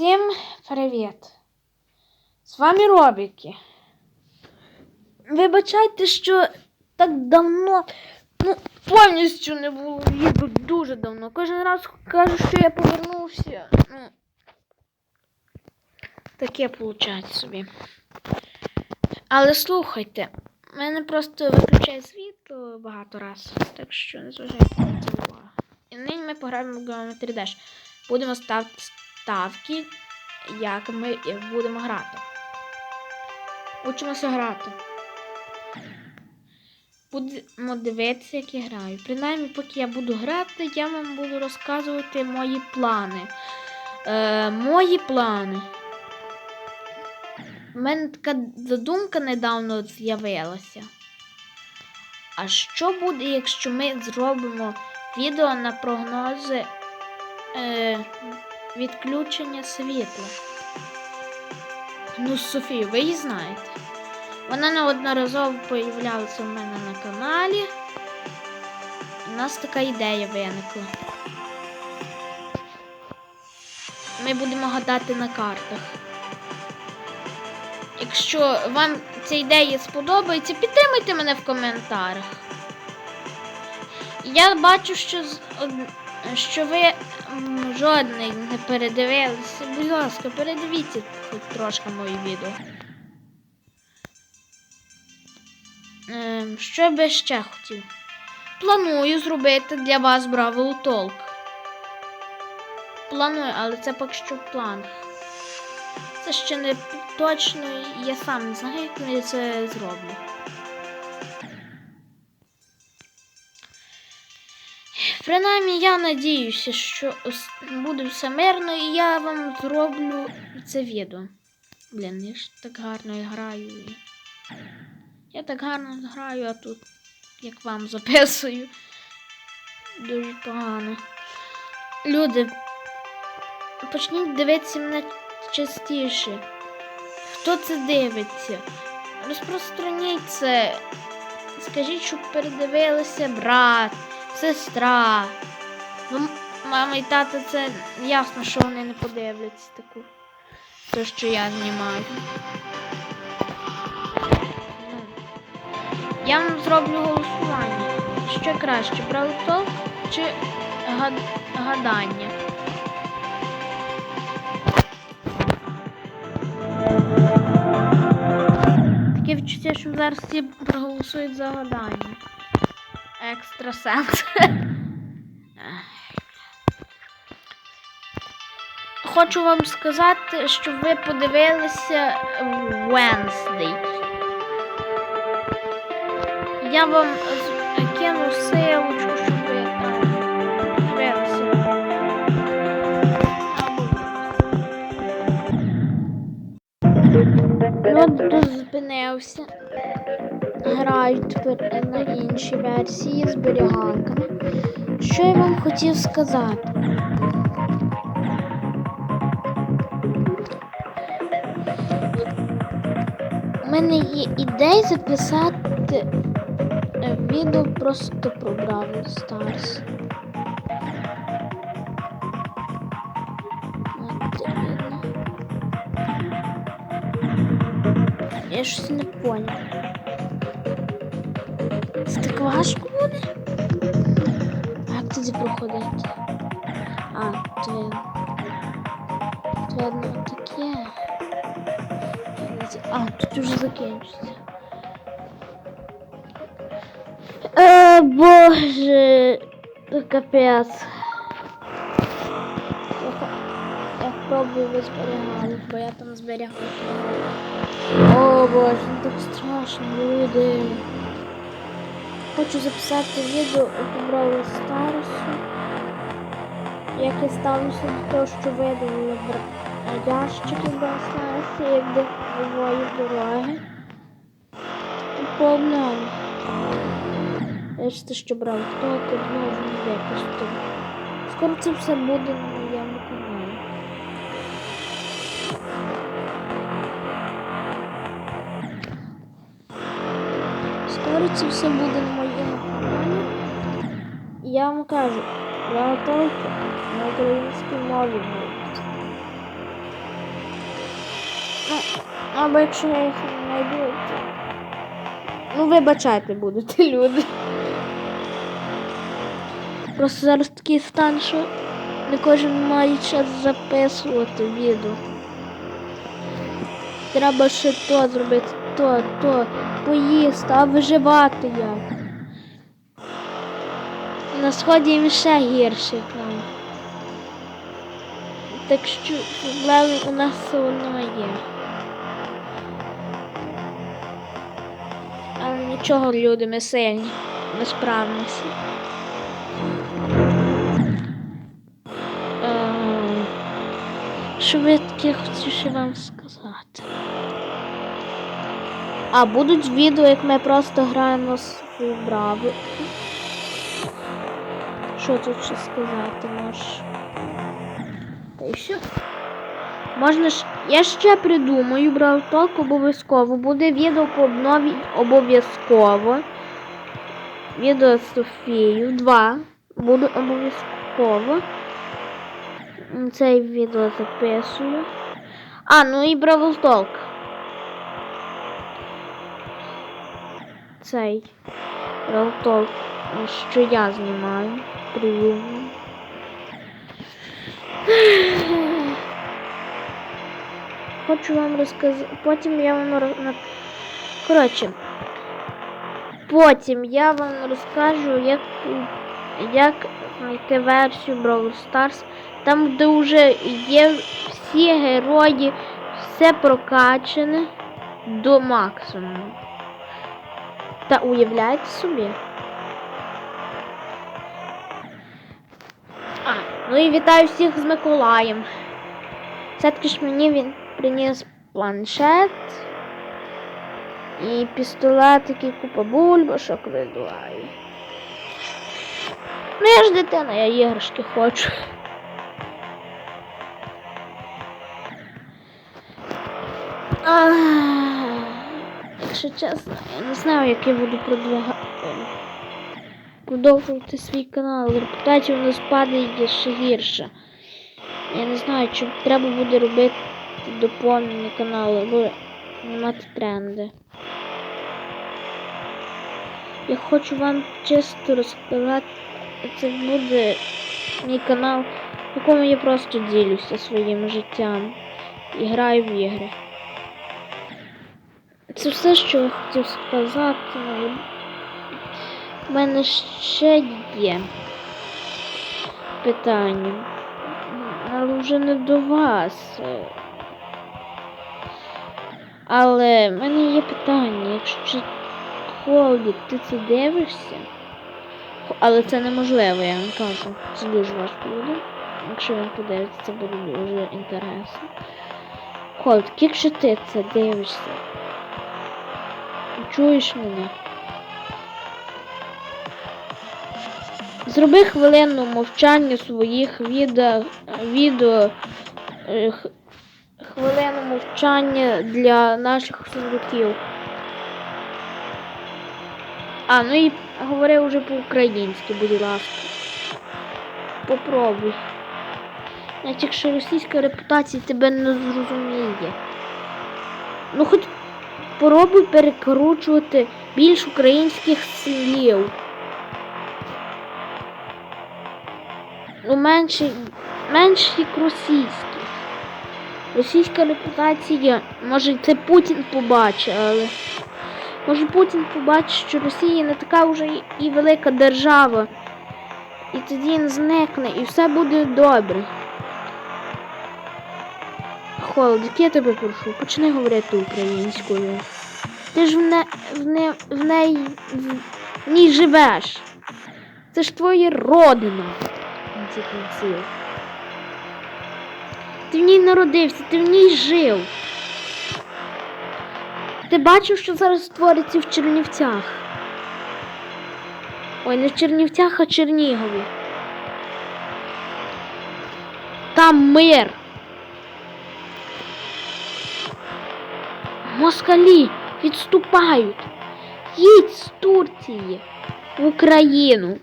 Всім привіт! З вами Робіки. Вибачайте, що так давно, ну, повністю не було відео дуже давно. Кожен раз кажу, що я повернувся. Ну, таке виходить собі. Але слухайте, в мене просто виключає світло багато разів, так що не зважайте на це увагу. І нині ми пограємо в Geometry Dash. Будемо ставити ставки, як ми будемо грати. Учимося грати. Будемо дивитися, як я граю. Принаймні, поки я буду грати, я вам буду розказувати мої плани. Е, Мої плани. У мене така задумка недавно з'явилася. А що буде, якщо ми зробимо відео на прогнози е, відключення світла? Ну, Софію, ви її знаєте. Вона неодноразово появлялася у мене на каналі. У нас така ідея виникла. Ми будемо гадати на картах. Якщо вам ця ідея сподобається, підтримайте мене в коментарях. Я бачу, що, що ви жодний не передивилися. Будь ласка, передивіться хоч трошки мої відео. Ем, що би ще хотів? Планую зробити для вас Бравл Толк. Планую, але це поки що в планах. Це ще не точно, я сам не знаю, як я це зроблю. Принаймні, я надіюся, що буде все мирно, і я вам зроблю це відео. Блін, я ж так гарно граю. Я так гарно граю, а тут як вам записую. Дуже погано. Люди, почніть дивитися мене частіше. Хто це дивиться? Розпространіть це. Скажіть, щоб передивилися брат, сестра. Ну, мама і тата це ясно, що вони не подивляться таку. Те, що я знімаю. Я вам зроблю голосування. Що краще, правотол чи гад- гадання? Таке відчуття, що зараз всі проголосують за гадання. Екстрасенс. Хочу вам сказати, щоб ви подивилися Wednesday. Я вам з- от тут зупинився. Граю тепер на іншій версії зберіганками. Що я вам хотів сказати? У мене є ідея записати е, відео просто про Бравл Старс. Я щось не поняв. Це так важко буде? Як тоді проходити? А, то, то одно таке. А, тут уже закінчиться. Е, боже, капець. Ви зберігали, бо я там зберігав. О боже, ну так страшно, люди. Хочу записати відео по Бравл Старсу. Як я ставлюся до того, що видалили бра- ящики Бравл Старсу, як до нової дороги. І по обнові. Бачите, що брав хто тут знову не випустив. Скоро це все буде це все буде на моєму каналі. Я вам кажу, тільки на українській мові будуть. Ну, або якщо я їх не знайду, то... Ну, вибачайте будете, люди. Просто зараз такий стан, що не кожен має час записувати відео. Треба ще то зробити, то, то, поїсти, а виживати як. На сході їм ще гірше нам. Так що проблеми у нас все одно є. Але нічого, люди, ми сильні. Ми справимося. Що таке хотів ще вам сказати? А будуть відео, як ми просто граємо свою браву. Що тут ще сказати можеш? Та й що? Можна ж. Я ще придумаю, брав толк обов'язково. Буде відео по обнові обов'язково. Відео з Софією. Два. Буду обов'язково. М, Це відео записую. А, ну і Бравл Толк. Цей Бравл Толк, що я знімаю. Прийому. Хочу вам розказати. Потім я вам роз... Коротше. Потім я вам розкажу, як, як знайти версію Brawl Stars. Там, де вже є всі герої, все прокачане до максимуму. Та уявляєте собі? А, ну і вітаю всіх з Миколаєм. Все-таки ж мені він приніс планшет і пістолет, і купа бульбашок видуває. Ну я ж дитина, я іграшки хочу. Ах, Якщо чесно, я не знаю, як я буду продвигати. Продовжувати свій канал. Репутація у нас падає ще гірше. Я не знаю, чи треба буде робити доповнення каналу, або знімати тренди. Я хочу вам чисто розказати, це буде мій канал, в якому я просто ділюся своїм життям і граю в ігри. Це все, що я хотів сказати. У мене ще є питання. Але вже не до вас. Але в мене є питання, якщо Холді, ти це дивишся? Але це неможливо, я вам кажу. Це дуже важко буде. Якщо він подивиться, це буде дуже інтересно. Холд, якщо ти це дивишся, чуєш мене? Зроби хвилинну мовчання своїх відео, відео е, хвилину мовчання для наших судаків. А, ну і говори вже по-українськи, будь ласка. Попробуй. Навіть якщо російська репутація тебе не зрозуміє. Ну хоч попробуй перекручувати більш українських слів. Ну, менше, менше як російських. Російська репутація, може це Путін побачить, але може Путін побачить, що Росія не така вже і велика держава. І тоді він зникне і все буде добре. Холод, як я тебе прошу, почни говорити українською. Ти ж в, не, в, не, в неї в, в ній живеш. Це ж твоя родина. в. Ти в ній народився, ти в ній жив. Ти бачив, що зараз твориться в Чернівцях? Ой, не в Чернівцях, а Чернігові. Там мир. Москалі відступають. Їдь з Турції в Україну.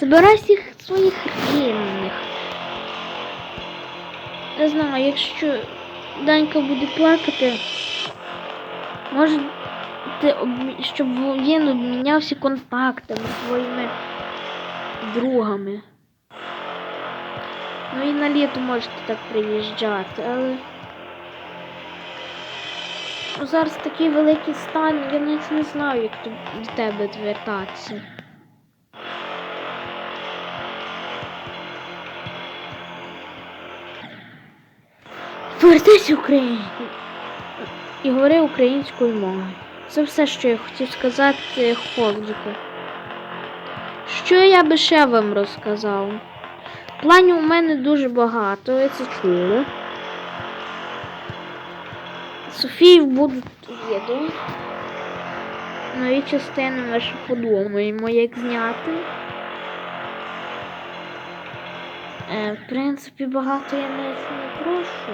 Збирай всіх своїх рівних. Не знаю, якщо Данька буде плакати, може, щоб він обмінявся контактами своїми другами. Ну і на літо можете так приїжджати, але. Ну, Зараз такий великий стан, я навіть не знаю, як до тебе звертатися. Повертайся українською і говори українською мовою. Це все, що я хотів сказати Холдику. Що я би ще вам розказав? Планів у мене дуже багато, ви це чули. Софії будуть відео. Нові частини ми ще подумаємо, як зняти. Е, в принципі, багато я не прошу.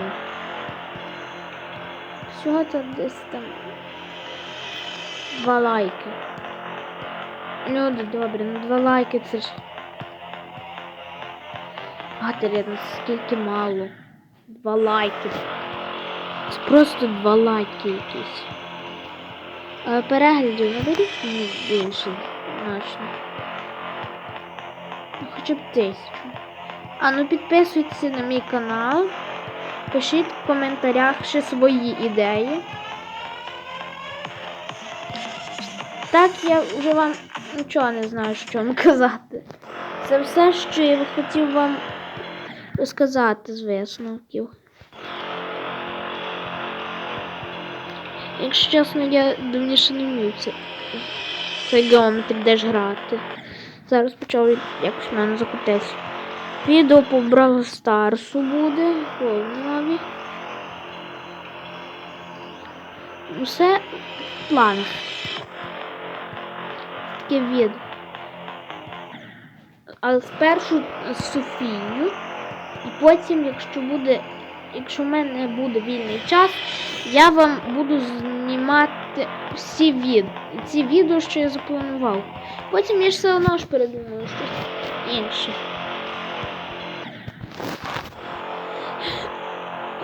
Всього там десь там два лайки. Люди добре, ну два лайки це ж. Гатерина, скільки мало. Два лайки. Це просто два лайки якісь. А переглядів наберіть мені більше значно. Хоча б тисячу. А ну підписуйтесь на мій канал. Пишіть в коментарях ще свої ідеї. Так я вже вам нічого не знаю, що вам казати. Це все, що я хотів вам розказати з висновків. Якщо чесно, я давніше не вмів це, це геометрі теж грати. Зараз почав якось в мене закрутитися. Відео по Бравл Старсу буде, ой, нові. Усе в. Таке відео. Але спершу і потім, якщо буде, якщо в мене буде вільний час, я вам буду знімати всі від... ці відео, що я запланував. Потім я ж все одно ж передумаю щось інше.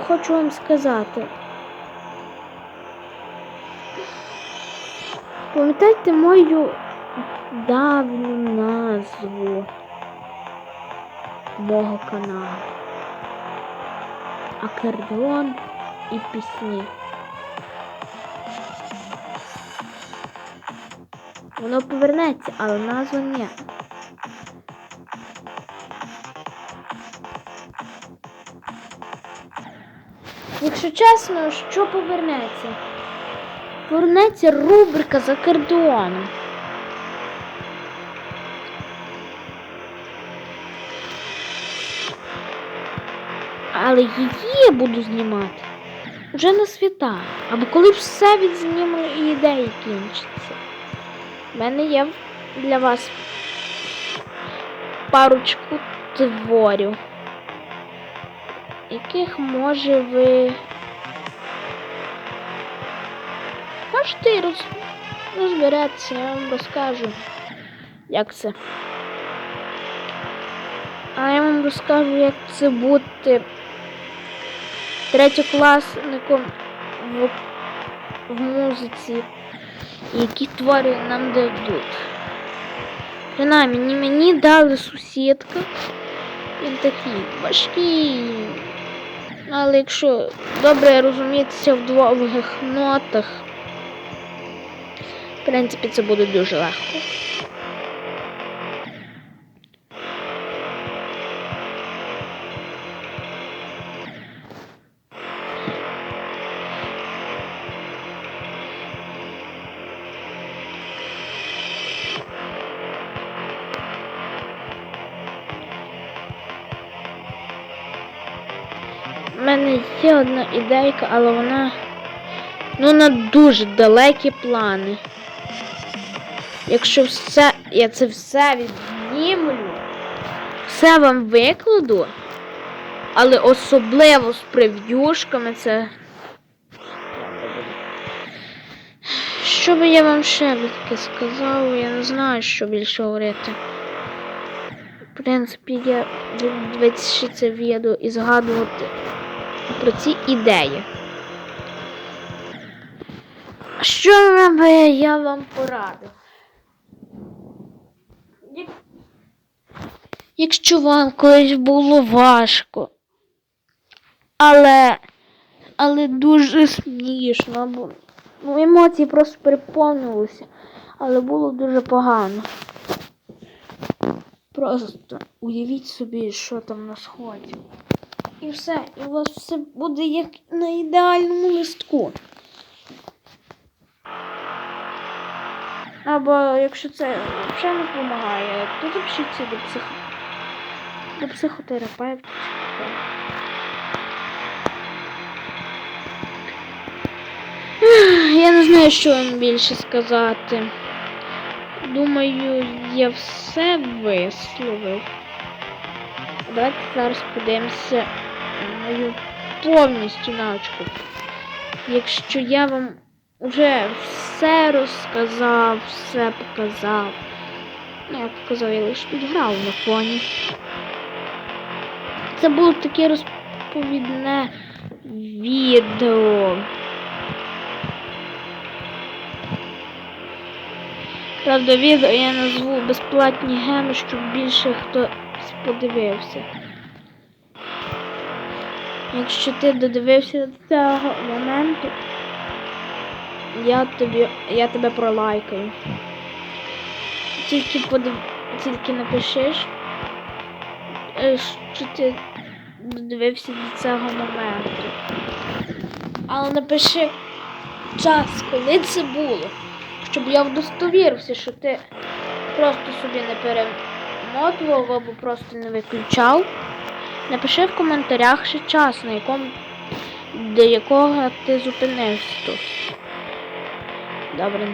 Хочу вам сказати. Пам'ятайте мою давню назву мого каналу. Акордеон і пісні. Воно повернеться, але назва ні. Якщо чесно, що повернеться? Повернеться рубрика з акордеоном. Але її я буду знімати вже на свята. Або коли все відзніму і ідеї кінчаться. У мене є для вас парочку творів, яких може ви можете роз... розберетися, я вам розкажу, як це. А я вам розкажу, як це бути третьокласником в, в музиці, які твори нам дадуть. Принаймні мені дали сусідка. Він такий важкий. Але якщо добре розумітися в довгих нотах, в принципі, це буде дуже легко. Мене є одна ідейка, але вона ну на дуже далекі плани. Якщо все, я це все віднімлю, все вам викладу, але особливо з прев'юшками це. Що би я вам ще таке сказав, я не знаю, що більше говорити. В принципі, я ще це відео і згадувати про ці ідеї. Що би я вам порадив? Якщо вам колись було важко, але, але дуже смішно, бо ну, емоції просто переповнилися, але було дуже погано. Просто уявіть собі, що там на сході. І все, і у вас все буде як на ідеальному листку. Або якщо це взагалі не допомагає, то запишіться до психо... до психотерапевта. Я не знаю, що вам більше сказати. Думаю, я все висловив. Давайте зараз подивимося мою повністю навичку. Якщо я вам вже все розказав, все показав. Ну, я показав, я лише тут грав на фоні. Це було таке розповідне відео. Правда, відео я назву безплатні геми, щоб більше хто подивився. Якщо ти додивився до цього моменту, я тобі, я тебе пролайкаю. Тільки подив, тільки напишеш, е, що ти додивився до цього моменту. Але напиши час, коли це було, щоб я вдостовірився, що ти просто собі не перемотував або просто не виключав. Напиши в коментарях ще час, на якому до якого ти зупинився тут. Добре,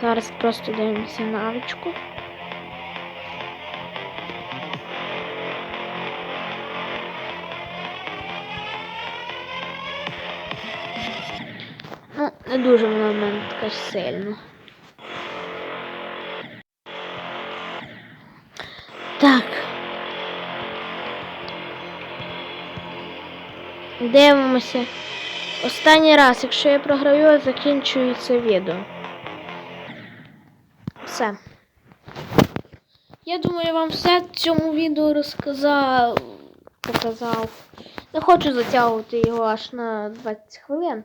зараз просто дивимося навичку. Ну, не дуже вона в мене така сильна. Дивимося. Останній раз, якщо я програю, я закінчую це відео. Все. Я думаю, я вам все в цьому відео розказав, показав. Не хочу затягувати його аж на 20 хвилин.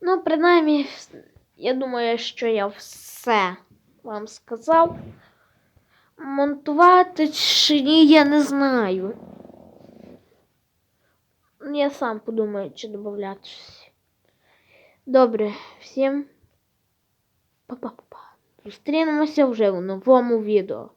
Ну, принаймні, я думаю, що я все вам сказав. Монтувати чи ні, я не знаю. Я сам подумаю, чи додати щось. Добре, всім па-па-па. Зустрінемося вже у новому відео.